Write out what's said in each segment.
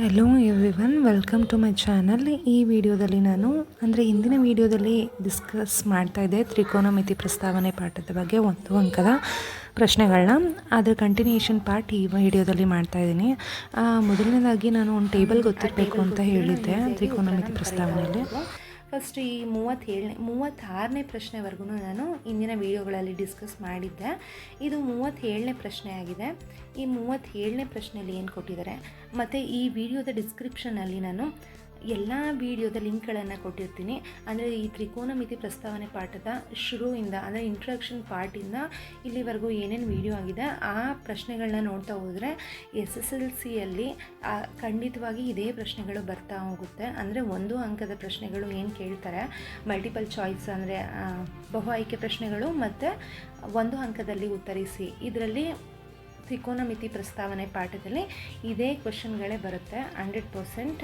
Hello everyone welcome to my channel ಈ ವಿಡಿಯೋದಲ್ಲಿ ನಾನು, ಅಂದರೆ ಇಂದಿನ ವಿಡಿಯೋದಲ್ಲಿ ಡಿಸ್ಕಸ್ ಮಾಡ್ತಾ ಇದ್ದೆ ತ್ರಿಕೋನಮಿತಿ ಪ್ರಸ್ತಾವನೆ ಪಾಠದ ಬಗ್ಗೆ, ಒಂದು ಅಂಕದ ಪ್ರಶ್ನೆಗಳನ್ನ. ಅದರ ಕಂಟಿನ್ಯೂಷನ್ ಪಾರ್ಟ್ ಈ ವಿಡಿಯೋದಲ್ಲಿ ಮಾಡ್ತಾ ಇದ್ದೀನಿ. ಮೊದಲನೇದಾಗಿ ನಾನು ಒಂದು ಟೇಬಲ್ ಗೊತ್ತಿರಬೇಕು ಅಂತ ಹೇಳಿದ್ದೆ, ತ್ರಿಕೋನಮಿತಿ ಪ್ರಸ್ತಾವನೆಯಲ್ಲಿ. ಫಸ್ಟ್ ಈ ಮೂವತ್ತೇಳನೇ ಮೂವತ್ತಾರನೇ ಪ್ರಶ್ನೆವರೆಗೂ ನಾನು ಇಂದಿನ ವಿಡಿಯೋಗಳಲ್ಲಿ ಡಿಸ್ಕಸ್ ಮಾಡಿದ್ದೆ. ಇದು ಮೂವತ್ತೇಳನೇ ಪ್ರಶ್ನೆ ಆಗಿದೆ. ಈ ಮೂವತ್ತೇಳನೇ ಪ್ರಶ್ನೆಯಲ್ಲಿ ಏನು ಕೊಟ್ಟಿದ್ದಾರೆ? ಮತ್ತು ಈ ವಿಡಿಯೋದ ಡಿಸ್ಕ್ರಿಪ್ಷನಲ್ಲಿ ನಾನು ಎಲ್ಲ ವಿಡಿಯೋದ ಲಿಂಕ್ಗಳನ್ನು ಕೊಟ್ಟಿರ್ತೀನಿ. ಅಂದರೆ ಈ ತ್ರಿಕೋನಮಿತಿ ಪ್ರಸ್ತಾವನೆ ಪಾಠದ ಶುರುವಿಂದ, ಅಂದರೆ ಇಂಟ್ರಡಕ್ಷನ್ ಪಾರ್ಟಿಂದ ಇಲ್ಲಿವರೆಗೂ ಏನೇನು ವಿಡಿಯೋ ಆಗಿದೆ, ಆ ಪ್ರಶ್ನೆಗಳನ್ನ ನೋಡ್ತಾ ಹೋದರೆ ಎಸ್ ಎಸ್ ಎಲ್ ಸಿಯಲ್ಲಿ ಖಂಡಿತವಾಗಿ ಇದೇ ಪ್ರಶ್ನೆಗಳು ಬರ್ತಾ ಹೋಗುತ್ತೆ. ಅಂದರೆ ಒಂದು ಅಂಕದ ಪ್ರಶ್ನೆಗಳು ಏನು ಕೇಳ್ತಾರೆ ಮಲ್ಟಿಪಲ್ ಚಾಯ್ಸ್ ಅಂದರೆ ಬಹು ಆಯ್ಕೆ ಪ್ರಶ್ನೆಗಳು ಮತ್ತು ಒಂದು ಅಂಕದಲ್ಲಿ ಉತ್ತರಿಸಿ. ಇದರಲ್ಲಿ ತ್ರಿಕೋನಮಿತಿ ಪ್ರಸ್ತಾವನೆ ಪಾಠದಲ್ಲಿ ಇದೇ ಕ್ವಶನ್ಗಳೇ ಬರುತ್ತೆ ಹಂಡ್ರೆಡ್ ಪರ್ಸೆಂಟ್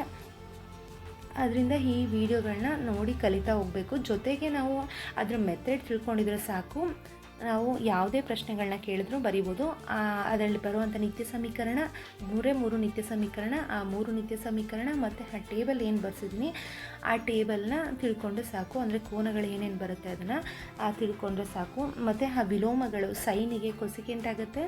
ಅದರಿಂದ ಈ ವಿಡಿಯೋಗಳನ್ನ ನೋಡಿ ಕಲಿತಾ ಹೋಗಬೇಕು. ಜೊತೆಗೆ ನಾವು ಅದರ ಮೆಥಡ್ ತಿಳ್ಕೊಂಡಿದ್ರೆ ಸಾಕು. ನಾವು ಯಾವುದೇ ಪ್ರಶ್ನೆಗಳನ್ನ ಕೇಳಿದ್ರು ಬರಿಬೋದು. ಅದರಲ್ಲಿ ಬರುವಂಥ ನಿತ್ಯ ಸಮೀಕರಣ, ಮೂರೇ ಮೂರು ನಿತ್ಯ ಸಮೀಕರಣ, ಆ ಮೂರು ನಿತ್ಯ ಸಮೀಕರಣ ಮತ್ತು ಆ ಟೇಬಲ್ ಏನು ಬರ್ಸಿದ್ದೀನಿ ಆ ಟೇಬಲ್ನ ತಿಳ್ಕೊಂಡ್ರೆ ಸಾಕು. ಅಂದರೆ ಕೋನಗಳು ಏನೇನು ಬರುತ್ತೆ ಅದನ್ನು ತಿಳ್ಕೊಂಡ್ರೆ ಸಾಕು. ಮತ್ತು ಆ ವಿಲೋಮಗಳು, ಸೈನಿಗೆ ಕೊಸಿಕೆಂಟ್ ಆಗುತ್ತೆ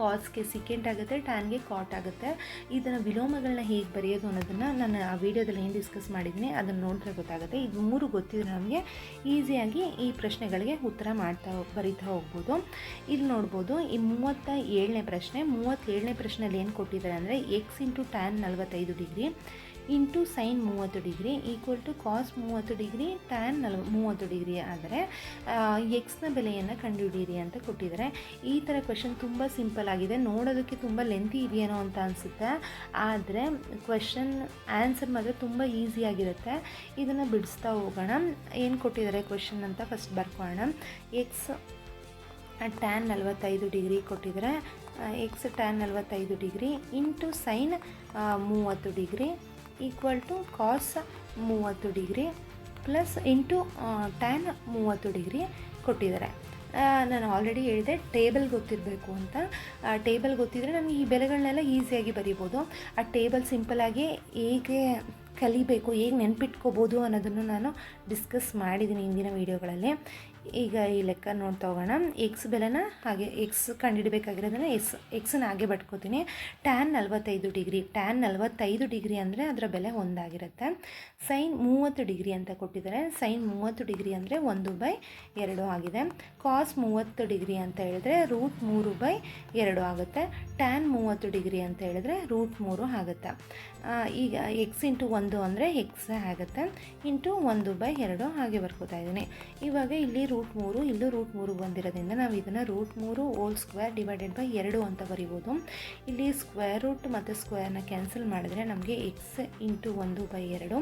ಕಾಸ್ಗೆ ಸಿಕೆಂಟ್ ಆಗುತ್ತೆ ಟ್ಯಾನ್ಗೆ ಕಾಟ್ ಆಗುತ್ತೆ. ಇದನ್ನು ವಿಲೋಮಗಳನ್ನ ಹೇಗೆ ಬರೆಯೋದು ಅನ್ನೋದನ್ನು ನಾನು ಆ ವಿಡಿಯೋದಲ್ಲಿ ಏನು ಡಿಸ್ಕಸ್ ಮಾಡಿದ್ದೀನಿ ಅದನ್ನು ನೋಡಿದ್ರೆ ಗೊತ್ತಾಗುತ್ತೆ. ಇದು ಮೂರು ಗೊತ್ತಿದ್ರೆ ನಮಗೆ. ಈಸಿಯಾಗಿ ಈ ಪ್ರಶ್ನೆಗಳಿಗೆ ಉತ್ತರ ಮಾಡ್ತಾ ಬರಿತಾ ಹೋಗ್ಬೋದು. ಇಲ್ಲಿ ನೋಡ್ಬೋದು, ಈ ಮೂವತ್ತ ಏಳನೇ ಪ್ರಶ್ನೆ, ಮೂವತ್ತೇಳನೇ ಪ್ರಶ್ನೆಯಲ್ಲಿ ಏನು ಕೊಟ್ಟಿದ್ದಾರೆ ಅಂದರೆ ಎಕ್ಸ್ ಇಂಟು ಟ್ಯಾನ್ ನಲವತ್ತೈದು ಡಿಗ್ರಿ ಇಂಟು ಸೈನ್ ಮೂವತ್ತು ಡಿಗ್ರಿ ಈಕ್ವಲ್ ಟು ಕಾಸ್ ಮೂವತ್ತು ಡಿಗ್ರಿ ಟ್ಯಾನ್ ನಲ್ವ ಮೂವತ್ತು ಡಿಗ್ರಿ ಆದರೆ ಎಕ್ಸ್ನ ಬೆಲೆಯನ್ನು ಕಂಡುಹಿಡಿಯಿರಿ ಅಂತ ಕೊಟ್ಟಿದ್ದಾರೆ. ಈ ಥರ ಕ್ವೆಶನ್ ತುಂಬ ಸಿಂಪಲ್ ಆಗಿದೆ. ನೋಡೋದಕ್ಕೆ ತುಂಬ ಲೆಂತಿ ಇದೆಯೇನೋ ಅಂತ ಅನಿಸುತ್ತೆ. ಆದರೆ ಕ್ವೆಶನ್ ಆನ್ಸರ್ ಮಾತ್ರ ತುಂಬ ಈಸಿಯಾಗಿರುತ್ತೆ ಇದನ್ನು ಬಿಡಿಸ್ತಾ ಹೋಗೋಣ. ಏನು ಕೊಟ್ಟಿದ್ದಾರೆ ಕ್ವೆಶನ್ ಅಂತ ಫಸ್ಟ್ ಬರ್ಕೊಳ್ಳೋಣ. ಎಕ್ಸ್ ಟ್ಯಾನ್ ನಲವತ್ತೈದು ಡಿಗ್ರಿ ಕೊಟ್ಟಿದ್ದಾರೆ. ಎಕ್ಸ್ ಟ್ಯಾನ್ ನಲವತ್ತೈದು ಡಿಗ್ರಿ ಇಂಟು ಸೈನ್ ಮೂವತ್ತು ಡಿಗ್ರಿ ಈಕ್ವಲ್ ಟು ಕಾಸ್ ಮೂವತ್ತು ಡಿಗ್ರಿ ಪ್ಲಸ್ ಇಂಟು ಟ್ಯಾನ್ ಮೂವತ್ತು ಡಿಗ್ರಿ ಕೊಟ್ಟಿದ್ದಾರೆ. ನಾನು ಆಲ್ರೆಡಿ ಹೇಳಿದೆ ಟೇಬಲ್ ಗೊತ್ತಿರಬೇಕು ಅಂತ. ಆ ಟೇಬಲ್ ಗೊತ್ತಿದ್ದರೆ ನಮಗೆ ಈ ಬೆಲೆಗಳನ್ನೆಲ್ಲ ಈಸಿಯಾಗಿ ಬರಿಬೋದು. ಆ ಟೇಬಲ್ ಸಿಂಪಲಾಗಿ ಹೇಗೆ ಕಲಿಬೇಕು, ಹೇಗೆ ನೆನಪಿಟ್ಕೋಬೋದು ಅನ್ನೋದನ್ನು ನಾನು ಡಿಸ್ಕಸ್ ಮಾಡಿದ್ದೀನಿ ಇಂದಿನ ವೀಡಿಯೋಗಳಲ್ಲಿ ಈಗ ಈ ಲೆಕ್ಕ ನೋಡ್ತಾ ಹೋಗೋಣ ಎಕ್ಸ್ ಬೆಲೆನ ಹಾಗೆ ಎಕ್ಸ್ ಕಂಡುಹಿಡಬೇಕಾಗಿರೋದನ್ನ ಎಕ್ಸ್ ಎಕ್ಸನ್ನ ಹಾಗೆ ಬಟ್ಕೋತೀನಿ. ಟ್ಯಾನ್ ನಲ್ವತ್ತೈದು ಡಿಗ್ರಿ. ಟ್ಯಾನ್ ನಲ್ವತ್ತೈದು ಡಿಗ್ರಿ ಅಂದರೆ ಅದರ ಬೆಲೆ ಒಂದಾಗಿರುತ್ತೆ. ಸೈನ್ ಮೂವತ್ತು ಡಿಗ್ರಿ ಅಂತ ಕೊಟ್ಟಿದ್ದಾರೆ. ಸೈನ್ ಮೂವತ್ತು ಡಿಗ್ರಿ ಅಂದರೆ ಒಂದು ಬೈ ಎರಡು ಆಗಿದೆ. ಕಾಸ್ ಮೂವತ್ತು ಡಿಗ್ರಿ ಅಂತ ಹೇಳಿದ್ರೆ ರೂಟ್ ಮೂರು ಬೈ ಎರಡು ಆಗುತ್ತೆ. ಟ್ಯಾನ್ ಮೂವತ್ತು ಡಿಗ್ರಿ ಅಂತ ಹೇಳಿದ್ರೆ ರೂಟ್ ಮೂರು ಆಗುತ್ತೆ. ಈಗ ಎಕ್ಸ್ ಇಂಟು ಒಂದು ಅಂದರೆ ಎಕ್ಸ್ ಆಗುತ್ತೆ. ಇಂಟು ಒಂದು ಬೈ ಎರಡು ಹಾಗೆ ಬರ್ಕೋತಾ ಇದ್ದೀನಿ. ಇವಾಗ ಇಲ್ಲಿ ರೂಟ್ ಮೂರು, ಇಲ್ಲೂ ರೂಟ್ ಮೂರು ಬಂದಿರೋದ್ರಿಂದ ನಾವು ಇದನ್ನು ರೂಟ್ ಮೂರು ಓಲ್ ಸ್ಕ್ವೇರ್ ಡಿವೈಡೆಡ್ ಬೈ ಎರಡು ಅಂತ ಬರಿಬೋದು. ಇಲ್ಲಿ ಸ್ಕ್ವೇರ್ ರೂಟ್ ಮತ್ತು ಸ್ಕ್ವೇರ್ನ ಕ್ಯಾನ್ಸಲ್ ಮಾಡಿದ್ರೆ ನಮಗೆ ಎಕ್ಸ್ ಇಂಟು ಒಂದು ಬೈ ಎರಡು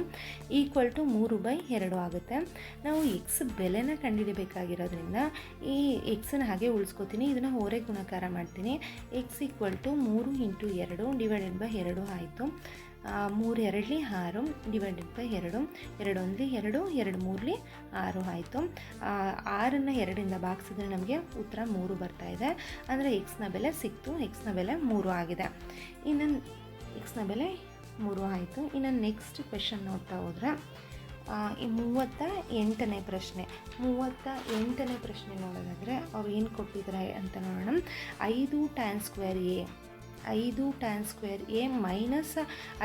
ಈಕ್ವಲ್ ಟು ಮೂರು ಬೈ ಎರಡು ಆಗುತ್ತೆ. ನಾವು ಎಕ್ಸ್ ಬೆಲೆನ ಕಂಡುಹಿಡಬೇಕಾಗಿರೋದ್ರಿಂದ ಈ ಎಕ್ಸನ್ನು ಹಾಗೆ ಉಳಿಸ್ಕೋತೀನಿ. ಇದನ್ನು ಹೊರೆ ಗುಣಕಾರ ಮಾಡ್ತೀನಿ. ಎಕ್ಸ್ ಈಕ್ವಲ್ ಟು ಮೂರು ಇಂಟು ಎರಡು ಡಿವೈಡೆಡ್ ಬೈ ಎರಡು ಆಯಿತು. ಮೂರು ಎರಡಲಿ ಆರು ಡಿವೈಡೆಡ್ ಬೈ ಎರಡು ಎರಡು ಒಂದ್ಲಿ ಎರಡು ಎರಡು ಮೂರಲಿ ಆರು ಆಯಿತು. ಆರನ್ನು ಎರಡರಿಂದ ಭಾಗಿಸಿದ್ರೆ ನಮಗೆ ಉತ್ತರ ಮೂರು ಬರ್ತಾ ಇದೆ. ಅಂದರೆ ಎಕ್ಸ್ನ ಬೆಲೆ ಸಿಕ್ತು ಎಕ್ಸ್ನ ಬೆಲೆ ಮೂರು ಆಗಿದೆ. ಇನ್ನು ಎಕ್ಸ್ನ ಬೆಲೆ ಮೂರು ಆಯಿತು. ಇನ್ನು ನೆಕ್ಸ್ಟ್ ಕ್ವೆಶನ್ ನೋಡ್ತಾ ಹೋದರೆ ಈ ಮೂವತ್ತ ಎಂಟನೇ ಪ್ರಶ್ನೆ, ಮೂವತ್ತ ಎಂಟನೇ ಪ್ರಶ್ನೆ ನೋಡೋದಾದರೆ ಅವ್ರು ಏನು ಕೊಟ್ಟಿದ್ದಾರೆ ಅಂತ ನೋಡೋಣ. ಐದು ಟ್ಯಾನ್ ಸ್ಕ್ವೇರ್ ಎ ಐದು ಟ್ಯಾನ್ ಸ್ಕ್ವೇರ್ ಎ ಮೈನಸ್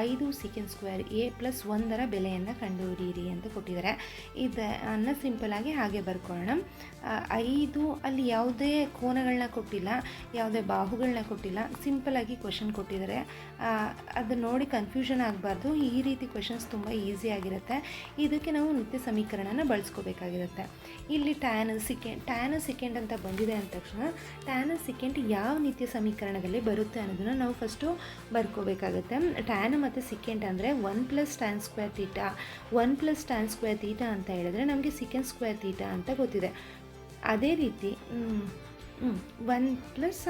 ಐದು ಸೆಕೆಂಡ್ ಸ್ಕ್ವೇರ್ ಎ ಪ್ಲಸ್ ಒಂದರ ಬೆಲೆಯನ್ನು ಕಂಡುಹಿಡಿಯಿರಿ ಅಂತ ಕೊಟ್ಟಿದ್ದಾರೆ. ಇದನ್ನು ಸಿಂಪಲಾಗಿ ಹಾಗೆ ಬರ್ಕೊಳ್ಳೋಣ. ಐದು ಅಲ್ಲಿ ಯಾವುದೇ ಕೋನಗಳನ್ನ ಕೊಟ್ಟಿಲ್ಲ, ಯಾವುದೇ ಬಾಹುಗಳನ್ನ ಕೊಟ್ಟಿಲ್ಲ ಸಿಂಪಲಾಗಿ ಕ್ವಶನ್ ಕೊಟ್ಟಿದ್ದಾರೆ. ಅದು ನೋಡಿ ಕನ್ಫ್ಯೂಷನ್ ಆಗಬಾರ್ದು. ಈ ರೀತಿ ಕ್ವಶನ್ಸ್ ತುಂಬ ಈಸಿ ಆಗಿರುತ್ತೆ. ಇದಕ್ಕೆ ನಾವು ನಿತ್ಯ ಸಮೀಕರಣನ ಬಳಸ್ಕೋಬೇಕಾಗಿರುತ್ತೆ. ಇಲ್ಲಿ ಟ್ಯಾನ್ ಸಿಕೆಂಡ್ ಟ್ಯಾನ್ ಸೆಕೆಂಡ್ ಅಂತ ಬಂದಿದೆ ಅಂದ ತಕ್ಷಣ ಟ್ಯಾನ್ ಸೆಕೆಂಡ್ ಯಾವ ನಿತ್ಯ ಸಮೀಕರಣದಲ್ಲಿ ಬರುತ್ತೆ ಅನ್ನೋದನ್ನು ನಾವು ಫಸ್ಟು ಬರ್ಕೋಬೇಕಾಗುತ್ತೆ. ಟ್ಯಾನ್ ಮತ್ತು ಸಿಕೆಂಟ್ ಅಂದರೆ one plus tan square theta one plus tan square theta ಅಂತ ಹೇಳಿದ್ರೆ ನಮಗೆ ಸಿಕೆಂಡ್ ಸ್ಕ್ವೇರ್ ತೀಟಾ ಅಂತ ಗೊತ್ತಿದೆ. ಅದೇ ರೀತಿ ಒನ್ ಪ್ಲಸ್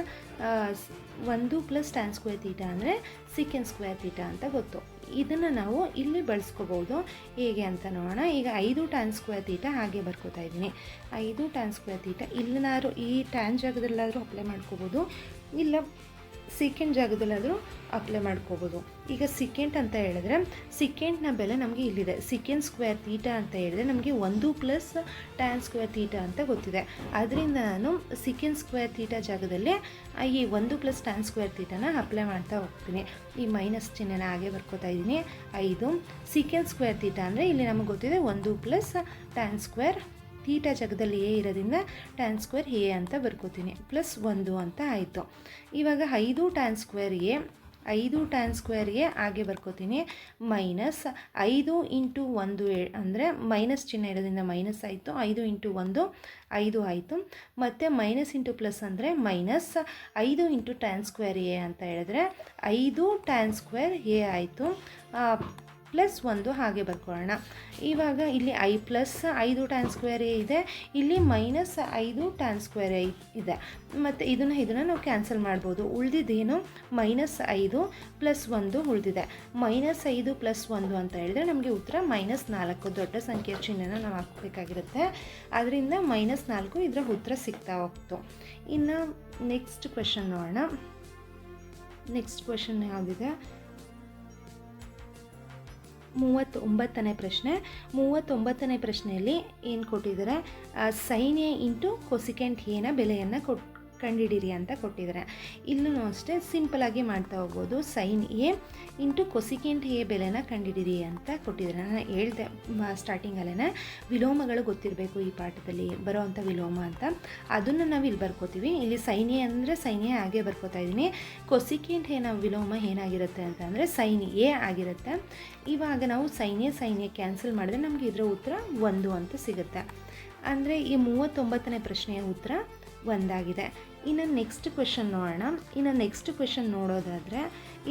ಒಂದು ಪ್ಲಸ್ ಟ್ಯಾನ್ ಸ್ಕ್ವೇರ್ ತೀಟ ಅಂದರೆ ಸಿಕೆಂಡ್ ಸ್ಕ್ವೇರ್ ತೀಟ ಅಂತ ಗೊತ್ತು. ಇದನ್ನು ನಾವು ಇಲ್ಲಿ ಬಳಸ್ಕೋಬೋದು ಹೇಗೆ ಅಂತ ನೋಡೋಣ. ಈಗ ಐದು ಟ್ಯಾನ್ ಸ್ಕ್ವೇರ್ ತೀಟ ಹಾಗೆ ಬರ್ಕೋತಾ ಇದ್ದೀನಿ. ಐದು ಟ್ಯಾನ್ ಸ್ಕ್ವೇರ್ ತೀಟ ಇಲ್ಲಿನಾದ್ರು ಈ ಟ್ಯಾನ್ ಜಾಗದಲ್ಲಾದರೂ ಅಪ್ಲೈ ಮಾಡ್ಕೋಬೋದು ಇಲ್ಲ ಸೆಕೆಂಡ್ ಜಾಗದಲ್ಲಾದರೂ ಅಪ್ಲೈ ಮಾಡ್ಕೋಬೋದು. ಈಗ ಸಿಕೆಂಟ್ ಅಂತ ಹೇಳಿದ್ರೆ ಸಿಕೆಂಟ್ನ ಬೆಲೆ ನಮಗೆ ಇಲ್ಲಿದೆ. ಸಿಕೆಂಡ್ ಸ್ಕ್ವೇರ್ ತೀಟ ಅಂತ ಹೇಳಿದ್ರೆ ನಮಗೆ ಒಂದು ಪ್ಲಸ್ ಟ್ಯಾನ್ ಸ್ಕ್ವೇರ್ ತೀಟ ಅಂತ ಗೊತ್ತಿದೆ. ಅದರಿಂದ ನಾನು ಸಿಕೆಂಡ್ ಸ್ಕ್ವೇರ್ ತೀಟ ಜಾಗದಲ್ಲಿ ಈ ಒಂದು ಪ್ಲಸ್ ಟ್ಯಾನ್ ಸ್ಕ್ವೇರ್ ತೀಟನ ಅಪ್ಲೈ ಮಾಡ್ತಾ ಹೋಗ್ತೀನಿ. ಈ ಮೈನಸ್ ಚಿಹ್ನೆನ ಹಾಗೆ ಬರ್ಕೋತಾ ಇದ್ದೀನಿ. ಐದು. ಸಿಕೆಂಡ್ ಸ್ಕ್ವೇರ್ ತೀಟ ಅಂದರೆ ಇಲ್ಲಿ ನಮಗೆ ಗೊತ್ತಿದೆ ಒಂದು ಪ್ಲಸ್ ಟ್ಯಾನ್ ಸ್ಕ್ವೇರ್ ತೀಟಾ ಜಾಗದಲ್ಲಿ ಎ ಇರೋದ್ರಿಂದ ಟ್ಯಾನ್ ಸ್ಕ್ವೇರ್ ಎ ಅಂತ ಬರ್ಕೋತೀನಿ. ಪ್ಲಸ್ ಒಂದು ಅಂತ ಆಯಿತು. ಇವಾಗ ಐದು ಟ್ಯಾನ್ ಸ್ಕ್ವೇರ್ ಎ ಐದು ಟ್ಯಾನ್ ಸ್ಕ್ವೇರ್ ಎ ಹಾಗೆ ಬರ್ಕೋತೀನಿ. ಮೈನಸ್ ಐದು ಇಂಟು ಒಂದು ಅಂದರೆ ಮೈನಸ್ ಚಿಹ್ನೆ ಇರೋದ್ರಿಂದ ಮೈನಸ್ ಆಯಿತು. ಐದು ಇಂಟು ಒಂದು, ಐದು ಆಯಿತು. ಮತ್ತು ಮೈನಸ್ ಇಂಟು ಪ್ಲಸ್ ಅಂದರೆ ಮೈನಸ್ ಐದು ಇಂಟು ಟ್ಯಾನ್ ಸ್ಕ್ವೇರ್ ಎ ಅಂತ ಹೇಳಿದ್ರೆ ಐದು ಟ್ಯಾನ್ ಸ್ಕ್ವೇರ್ ಎ ಆಯಿತು. ಪ್ಲಸ್ ಒಂದು ಹಾಗೆ ಬರ್ಕೊಳ್ಳೋಣ. ಇವಾಗ ಇಲ್ಲಿ ಐ ಪ್ಲಸ್ ಐದು ಟ್ಯಾನ್ ಸ್ಕ್ವೇರ್ ಇದೆ. ಇಲ್ಲಿ ಮೈನಸ್ ಐದು ಟ್ಯಾನ್ ಸ್ಕ್ವೇರ್ ಇದೆ. ಮತ್ತು ಇದನ್ನು ಇದನ್ನು ನಾವು ಕ್ಯಾನ್ಸಲ್ ಮಾಡ್ಬೋದು. ಉಳಿದಿದ್ದೇನು ಮೈನಸ್ ಐದು ಪ್ಲಸ್ ಒಂದು ಉಳಿದಿದೆ. ಮೈನಸ್ ಐದು ಪ್ಲಸ್ ಒಂದು ಅಂತ ಹೇಳಿದ್ರೆ ನಮಗೆ ಉತ್ತರ ಮೈನಸ್ ನಾಲ್ಕು. ದೊಡ್ಡ ಸಂಖ್ಯೆಯ ಚಿಹ್ನೆನ ನಾವು ಹಾಕಬೇಕಾಗಿರುತ್ತೆ. ಅದರಿಂದ ಮೈನಸ್ ನಾಲ್ಕು ಇದರ ಉತ್ತರ ಸಿಗ್ತಾ ಹೋಗ್ತು. ಇನ್ನು ನೆಕ್ಸ್ಟ್ ಕ್ವೆಶನ್ ನೋಡೋಣ. ನೆಕ್ಸ್ಟ್ ಕ್ವೆಶನ್ ಯಾವುದಿದೆ? ಮೂವತ್ತೊಂಬತ್ತನೇ ಪ್ರಶ್ನೆ. ಮೂವತ್ತೊಂಬತ್ತನೇ ಪ್ರಶ್ನೆಯಲ್ಲಿ ಏನು ಕೊಟ್ಟಿದ್ದಾರೆ? ಸೈನ್ ಎ ಇಂಟು ಕೊಸಿಕೆಂಟ್ ಏನ ಬೆಲೆಯನ್ನು ಕೊಟ್ ಕಂಡುಹಿಡೀರಿ ಅಂತ ಕೊಟ್ಟಿದ್ದಾರೆ. ಇಲ್ಲೂ ಅಷ್ಟೇ ಸಿಂಪಲಾಗಿ ಮಾಡ್ತಾ ಹೋಗ್ಬೋದು. Sine A into cosecant A ಬೆಲೆನ ಕಂಡುಹಿಡೀರಿ ಅಂತ ಕೊಟ್ಟಿದ್ದಾರೆ. ನಾನು ಹೇಳ್ದೆ ಸ್ಟಾರ್ಟಿಂಗಲ್ಲೇ ವಿಲೋಮಗಳು ಗೊತ್ತಿರಬೇಕು ಈ ಪಾಠದಲ್ಲಿ, ಬರೋವಂಥ ವಿಲೋಮ ಅಂತ. ಅದನ್ನು ನಾವು ಇಲ್ಲಿ ಬರ್ಕೋತೀವಿ. ಇಲ್ಲಿ ಸೈನ್ ಎ ಅಂದರೆ ಸೈನ್ ಎ ಹಾಗೆ ಬರ್ಕೋತಾ ಇದ್ದೀನಿ. ಕೊಸಿಕೆಂಟ್ ಏನ ವಿಲೋಮ ಏನಾಗಿರುತ್ತೆ ಅಂತಂದರೆ ಸೈನ್ ಎ ಆಗಿರುತ್ತೆ. ಇವಾಗ ನಾವು ಸೈನ್ಯ ಸೈನ್ಯ ಕ್ಯಾನ್ಸಲ್ ಮಾಡಿದ್ರೆ ನಮಗೆ ಇದರ ಉತ್ತರ ಒಂದು ಅಂತ ಸಿಗುತ್ತೆ. ಅಂದರೆ ಈ ಮೂವತ್ತೊಂಬತ್ತನೇ ಪ್ರಶ್ನೆಯ ಉತ್ತರ ಒಂದಾಗಿದೆ. ಇನ್ನು ನೆಕ್ಸ್ಟ್ ಕ್ವೆಶನ್ ನೋಡೋಣ. ಇನ್ನು ನೆಕ್ಸ್ಟ್ ಕ್ವೆಶನ್ ನೋಡೋದಾದರೆ,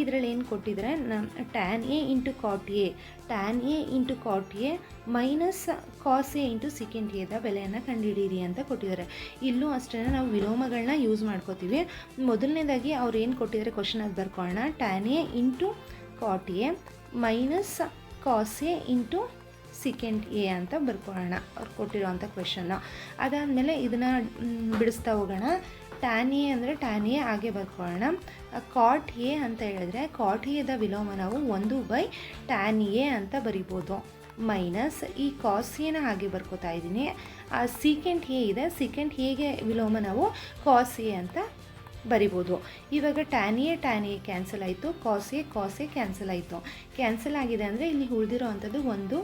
ಇದರಲ್ಲಿ ಏನು ಕೊಟ್ಟಿದ್ದಾರೆ ನಮ್ಮ tan A into cot A tan A into cot A minus cos A into secant ಎದ ಬೆಲೆಯನ್ನು ಕಂಡುಹಿಡೀರಿ ಅಂತ ಕೊಟ್ಟಿದ್ದಾರೆ. ಇಲ್ಲೂ ಅಷ್ಟೇ ನಾವು ವಿಲೋಮಗಳನ್ನ ಯೂಸ್ ಮಾಡ್ಕೋತೀವಿ. ಮೊದಲನೇದಾಗಿ ಅವ್ರು ಏನು ಕೊಟ್ಟಿದ್ದಾರೆ ಕ್ವಶನ್ ಅದು ಬರ್ಕೊಳ್ಳೋಣ. Tan A into cot A minus cos A into secant A ಅಂತ ಬರ್ಕೊಳ್ಳೋಣ. ಅವ್ರು ಕೊಟ್ಟಿರೋವಂಥ ಕ್ವೆಶನ್ನು ಅದಾದಮೇಲೆ ಇದನ್ನು ಬಿಡಿಸ್ತಾ ಹೋಗೋಣ. ಟ್ಯಾನ್ ಎ ಅಂದರೆ ಟ್ಯಾನ್ ಹಾಗೆ ಬರ್ಕೊಳ್ಳೋಣ. ಕಾಟ್ ಎ ಅಂತ ಹೇಳಿದ್ರೆ ಕಾಟ್ ಎದ ವಿಲೋಮ ನಾವು ಒಂದು ಬೈ ಟ್ಯಾನ್ ಎ ಅಂತ ಬರಿಬೋದು. ಮೈನಸ್ ಈ ಕಾಸ್ ಎನ ಹಾಗೆ ಬರ್ಕೋತಾ ಇದ್ದೀನಿ. ಆ ಸೀಕೆಂಡ್ ಎ ಇದೆ. ಸೀಕೆಂಡ್ ಎಗೆ ವಿಲೋಮ ನಾವು ಕಾಸ್ ಎ ಅಂತ ಬರಿಬೋದು. ಇವಾಗ tan A tan A cancel ಆಯಿತು. Cos A cos A cancel ಆಯಿತು. ಕ್ಯಾನ್ಸಲ್ ಆಗಿದೆ ಅಂದರೆ ಇಲ್ಲಿ ಉಳಿದಿರೋ ಅಂಥದ್ದು ಒಂದು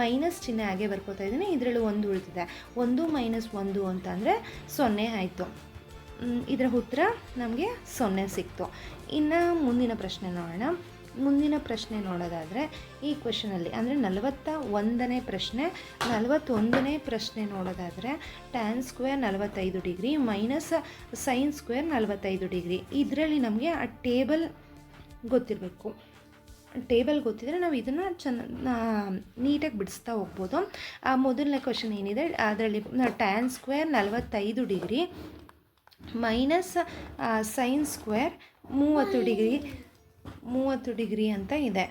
ಮೈನಸ್ ಚಿಹ್ನೆ ಹಾಗೆ ಬರ್ಕೋತಾ ಇದ್ದೀನಿ. ಇದರಲ್ಲಿ ಒಂದು ಉಳಿದಿದೆ. ಒಂದು ಮೈನಸ್ ಒಂದು ಅಂತಂದರೆ ಸೊನ್ನೆ ಆಯಿತು. ಇದರ ಉತ್ತರ ನಮಗೆ ಸೊನ್ನೆ ಸಿಕ್ತು. ಇನ್ನು ಮುಂದಿನ ಪ್ರಶ್ನೆ ನೋಡೋಣ. ಮುಂದಿನ ಪ್ರಶ್ನೆ ನೋಡೋದಾದರೆ ಈ ಕ್ವೆಶನಲ್ಲಿ ಅಂದರೆ ನಲವತ್ತ ಒಂದನೇ ಪ್ರಶ್ನೆ, ನಲವತ್ತೊಂದನೇ ಪ್ರಶ್ನೆ ನೋಡೋದಾದರೆ ಟ್ಯಾನ್ ಸ್ಕ್ವೇರ್ ನಲವತ್ತೈದು ಡಿಗ್ರಿ ಮೈನಸ್ ಸೈನ್ ಸ್ಕ್ವೇರ್ ನಲವತ್ತೈದು ಡಿಗ್ರಿ. ಇದರಲ್ಲಿ ನಮಗೆ ಆ ಟೇಬಲ್ ಗೊತ್ತಿರಬೇಕು. ಟೇಬಲ್ ಗೊತ್ತಿದ್ರೆ ನಾವು ಇದನ್ನು ಚೆನ್ನ ನೀಟಾಗಿ ಬಿಡಿಸ್ತಾ ಹೋಗ್ಬೋದು. ಆ ಮೊದಲನೇ ಕ್ವಶನ್ ಏನಿದೆ, ಅದರಲ್ಲಿ ಟ್ಯಾನ್ ಸ್ಕ್ವೇರ್ ನಲವತ್ತೈದು ಡಿಗ್ರಿ ಮೈನಸ್ ಸೈನ್ ಸ್ಕ್ವೇರ್ ಮೂವತ್ತು ಡಿಗ್ರಿ ಮೂವತ್ತು ಡಿಗ್ರಿ ಅಂತ ಇದೆ.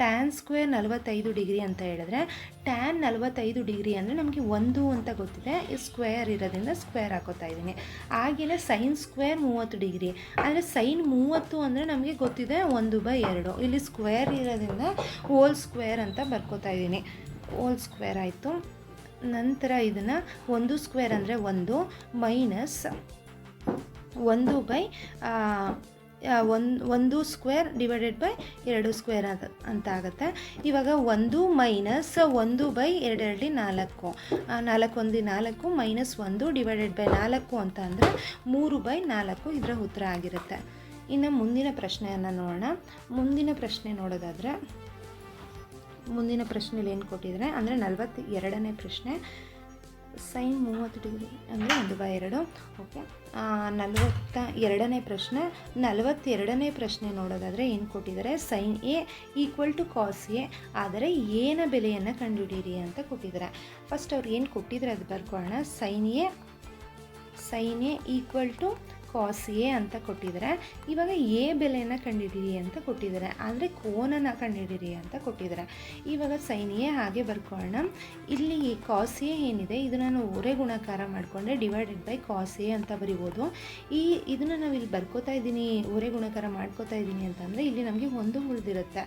ಟ್ಯಾನ್ ಸ್ಕ್ವೇರ್ ನಲವತ್ತೈದು ಡಿಗ್ರಿ ಅಂತ ಹೇಳಿದ್ರೆ ಟ್ಯಾನ್ ನಲವತ್ತೈದು ಡಿಗ್ರಿ ಅಂದರೆ ನಮಗೆ ಒಂದು ಅಂತ ಗೊತ್ತಿದೆ. ಸ್ಕ್ವೇರ್ ಇರೋದ್ರಿಂದ ಸ್ಕ್ವೇರ್ ಹಾಕೋತಾ ಇದ್ದೀನಿ. ಹಾಗೆಯೇ ಸೈನ್ ಸ್ಕ್ವೇರ್ ಮೂವತ್ತು ಡಿಗ್ರಿ. ಅಂದರೆ ಸೈನ್ ಮೂವತ್ತು ಅಂದರೆ ನಮಗೆ ಗೊತ್ತಿದೆ ಒಂದು ಬೈ ಎರಡು. ಇಲ್ಲಿ ಸ್ಕ್ವೇರ್ ಇರೋದ್ರಿಂದ ಹೋಲ್ ಸ್ಕ್ವೇರ್ ಅಂತ ಬರ್ಕೋತಾ ಇದ್ದೀನಿ. ಹೋಲ್ ಸ್ಕ್ವೇರ್ ಆಯಿತು. ನಂತರ ಇದನ್ನು ಒಂದು ಸ್ಕ್ವೇರ್ ಅಂದರೆ ಒಂದು ಮೈನಸ್ ಒಂದು ಬೈ ಒಂದು ಒಂದು ಸ್ಕ್ವೇರ್ ಡಿವೈಡೆಡ್ ಬೈ ಎರಡು ಸ್ಕ್ವೇರ್ ಅಂತ ಅಂತ ಆಗುತ್ತೆ. ಇವಾಗ ಒಂದು ಮೈನಸ್ ಒಂದು ಬೈ ಎರಡೆರಡು ನಾಲ್ಕು. ನಾಲ್ಕು ಒಂದು ನಾಲ್ಕು ಮೈನಸ್ ಒಂದು ಡಿವೈಡೆಡ್ ಬೈ ನಾಲ್ಕು ಅಂತ ಅಂದರೆ ಮೂರು ಬೈ ನಾಲ್ಕು ಇದರ ಉತ್ತರ ಆಗಿರುತ್ತೆ. ಇನ್ನು ಮುಂದಿನ ಪ್ರಶ್ನೆಯನ್ನು ನೋಡೋಣ. ಮುಂದಿನ ಪ್ರಶ್ನೆ ನೋಡೋದಾದರೆ, ಮುಂದಿನ ಪ್ರಶ್ನೆಯಲ್ಲಿ ಏನು ಕೊಟ್ಟಿದ್ದಾರೆ? ಅಂದರೆ ನಲವತ್ತ ಎರಡನೇ ಪ್ರಶ್ನೆ. ಸೈನ್ ಮೂವತ್ತು ಡಿಗ್ರಿ ಅಂದರೆ ಒಂದು ಬೈ ಎರಡು ಓಕೆ ನಲವತ್ತ ಎರಡನೇ ಪ್ರಶ್ನೆ ನಲವತ್ತೆರಡನೇ ಪ್ರಶ್ನೆ ನೋಡೋದಾದರೆ ಏನು ಕೊಟ್ಟಿದ್ದಾರೆ? Sine A equal to cos A, ಆದರೆ ಏನ ಬೆಲೆಯನ್ನು ಕಂಡುಹಿಡಿಯಿರಿ ಅಂತ ಕೊಟ್ಟಿದ್ದಾರೆ. ಫಸ್ಟ್ ಅವ್ರು ಏನು ಕೊಟ್ಟಿದ್ದಾರೆ ಅದು ಬರ್ಕೊಳ್ಳೋಣ. Sine A sine A equal to cos A ಅಂತ ಕೊಟ್ಟಿದ್ದಾರೆ. ಇವಾಗ ಎ ಬೆಲೆನ ಕಂಡುಹಿಡಿರಿ ಅಂತ ಕೊಟ್ಟಿದ್ದಾರೆ. ಆದರೆ ಕೋನನ ಕಂಡುಹಿಡಿರಿ ಅಂತ ಕೊಟ್ಟಿದ್ದಾರೆ. ಇವಾಗ ಸೈನ್ ಎ ಹಾಗೆ ಬರ್ಕೊಳ್ಳೋಣ. ಇಲ್ಲಿ ಕಾಸ್ ಎ ಏನಿದೆ? ಇದು ನಾನು ಓರೆ ಗುಣಾಕಾರ ಮಾಡಿಕೊಂಡ್ರೆ ಡಿವೈಡೆಡ್ ಬೈ ಕಾಸ್ ಎ ಅಂತ ಬರಿಬೋದು. ಈ ಇದನ್ನು ನಾವು ಇಲ್ಲಿ ಬರ್ಕೋತಾ ಇದ್ದೀನಿ, ಓರೆ ಗುಣಾಕಾರ ಮಾಡ್ಕೋತಾ ಇದ್ದೀನಿ ಅಂತಂದರೆ ಇಲ್ಲಿ ನಮಗೆ ಒಂದು ಉಳಿದಿರುತ್ತೆ.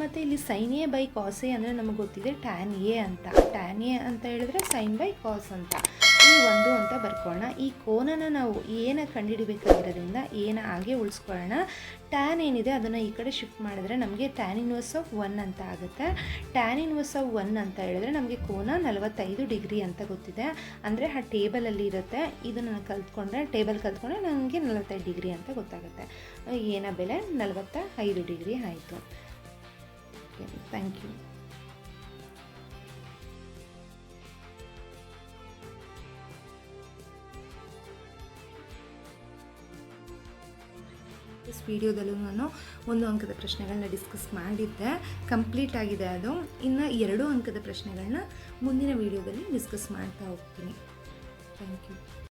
ಮತ್ತು ಇಲ್ಲಿ sine A by cos A ಅಂದರೆ ನಮಗೆ ಗೊತ್ತಿದೆ ಟ್ಯಾನ್ ಎ ಅಂತ. ಟ್ಯಾನ್ ಎ ಅಂತ ಹೇಳಿದ್ರೆ ಸೈನ್ ಬೈ ಕಾಸ್ ಅಂತ. ಒಂದು ಅಂತ ಬರ್ಕೊಳ್ಳೋಣ. ಈ ಕೋನನ ನಾವು ಏನ ಕಂಡುಹಿಡಿಬೇಕಾಗಿರೋದ್ರಿಂದ ಏನ ಹಾಗೆ ಉಳಿಸ್ಕೊಳ್ಳೋಣ. ಟ್ಯಾನ್ ಏನಿದೆ ಅದನ್ನು ಈ ಕಡೆ ಶಿಫ್ಟ್ ಮಾಡಿದ್ರೆ ನಮಗೆ ಟ್ಯಾನ್ ಇನ್ವರ್ಸ್ ಆಫ್ ಒನ್ ಅಂತ ಆಗುತ್ತೆ. ಟ್ಯಾನ್ ಇನ್ವರ್ಸ್ ಆಫ್ ಒನ್ ಅಂತ ಹೇಳಿದ್ರೆ ನಮಗೆ ಕೋನ ನಲವತ್ತೈದು ಡಿಗ್ರಿ ಅಂತ ಗೊತ್ತಿದೆ. ಅಂದರೆ ಆ ಟೇಬಲಲ್ಲಿ ಇರುತ್ತೆ. ಇದನ್ನು ನಾನು ಕಲ್ತ್ಕೊಂಡ್ರೆ ಟೇಬಲ್ ಕಲ್ತ್ಕೊಂಡ್ರೆ ನನಗೆ ನಲವತ್ತೈದು ಡಿಗ್ರಿ ಅಂತ ಗೊತ್ತಾಗುತ್ತೆ. ಏನ ಬೆಲೆ? ನಲವತ್ತ ಐದು ಡಿಗ್ರಿ ಆಯಿತು. ಥ್ಯಾಂಕ್ ಯು ಇಸ್ ವೀಡಿಯೋದಲ್ಲೂ ನಾನು ಒಂದು ಅಂಕದ ಪ್ರಶ್ನೆಗಳನ್ನ ಡಿಸ್ಕಸ್ ಮಾಡಿದ್ದೆ. ಕಂಪ್ಲೀಟ್ ಆಗಿದೆ ಅದು. ಇನ್ನು ಎರಡು ಅಂಕದ ಪ್ರಶ್ನೆಗಳನ್ನ ಮುಂದಿನ ವೀಡಿಯೋದಲ್ಲಿ ಡಿಸ್ಕಸ್ ಮಾಡ್ತಾ ಹೋಗ್ತೀನಿ. Thank you